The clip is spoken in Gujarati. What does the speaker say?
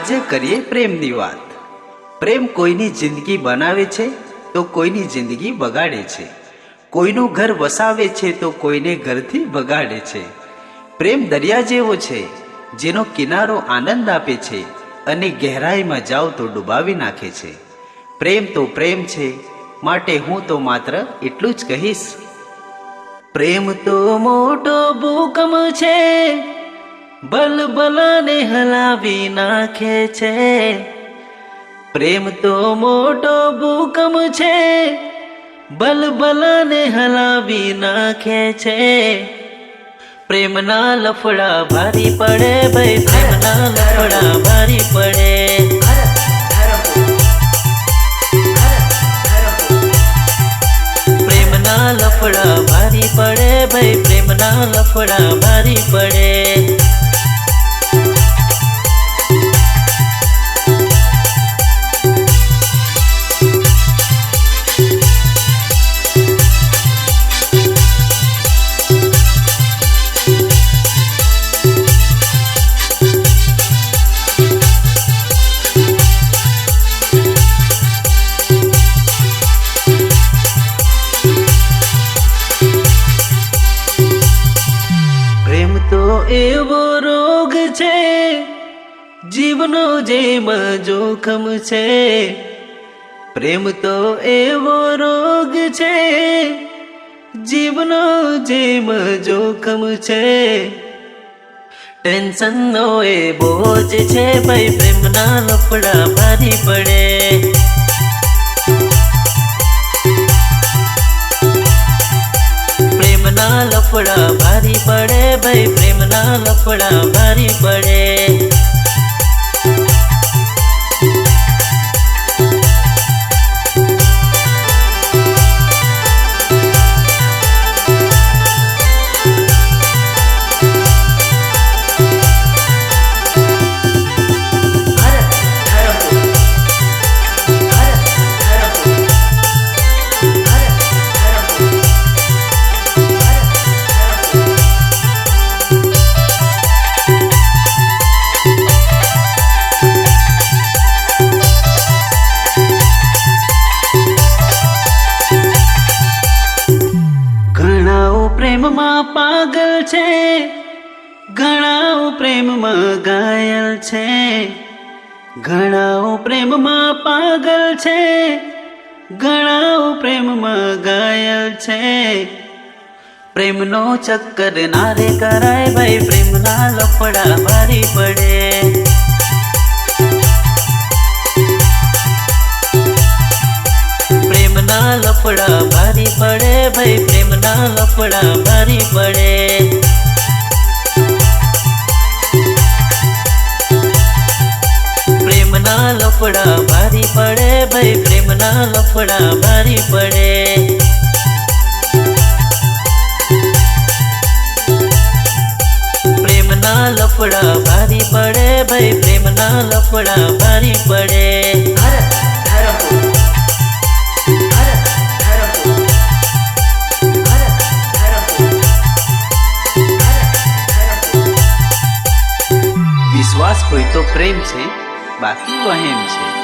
આજે કરીએ પ્રેમની વાત. પ્રેમ કોઈની જિંદગી બનાવે છે, તો કોઈની જિંદગી બગાડે છે. કોઈનું ઘર વસાવે છે, તો કોઈને ઘરથી બગાડે છે. પ્રેમ દરિયા જેવો છે, જેનો કિનારો આનંદ આપે છે અને ગહેરાઈમાં જાઓ તો ડૂબાવી નાખે છે. પ્રેમ તો પ્રેમ છે, માટે હું તો માત્ર એટલું જ કહીશ. પ્રેમ તો મોટો ભૂકંપ છે બલબલાને હલાવી નાખે છે. પ્રેમ તો મોટો ભૂકંપ છે. બલબલાને હલાવી નાખે છે. પ્રેમના લફડા ભારી પડે ભાઈ, પ્રેમના લફડા ભારી પડે. પ્રેમના લફડા ભારી પડે ભાઈ, પ્રેમના લફડા ભારી પડે. તો એવો રોગ છે, જીવનો જેમાં જોખમ છે. પ્રેમ તો એવો રોગ છે, જીવનો જેમ જોખમ છે. ટેન્શનનો એ બોજ છે ભાઈ, પ્રેમના લફડા ભારી પડે. પ્રેમના લફડા ભારી પડે ભાઈ પ્રેમના લફડા ભારી પડે. છે. ઘણાઓ પ્રેમમાં ઘાયલ છે. ઘણાઓ પ્રેમમાં પાગલ છે. ઘણાઓ પ્રેમમાં ઘાયલ છે. પ્રેમનો ચક્કર ના રે કરાય ભાઈ, પ્રેમના લફડા ભારી પડે. પ્રેમના લફડા ભારી પડે ભાઈ, પ્રેમના લફડા ભારી પડે. લફડા ભારી પડે ભાઈ પ્રેમના લફડા ભારી પડે પ્રેમના લફડા ભારી પડે ભાઈ પ્રેમના લફડા ભારી પડે વિશ્વાસ હોય તો પ્રેમ છે બાકી વહેમ છે.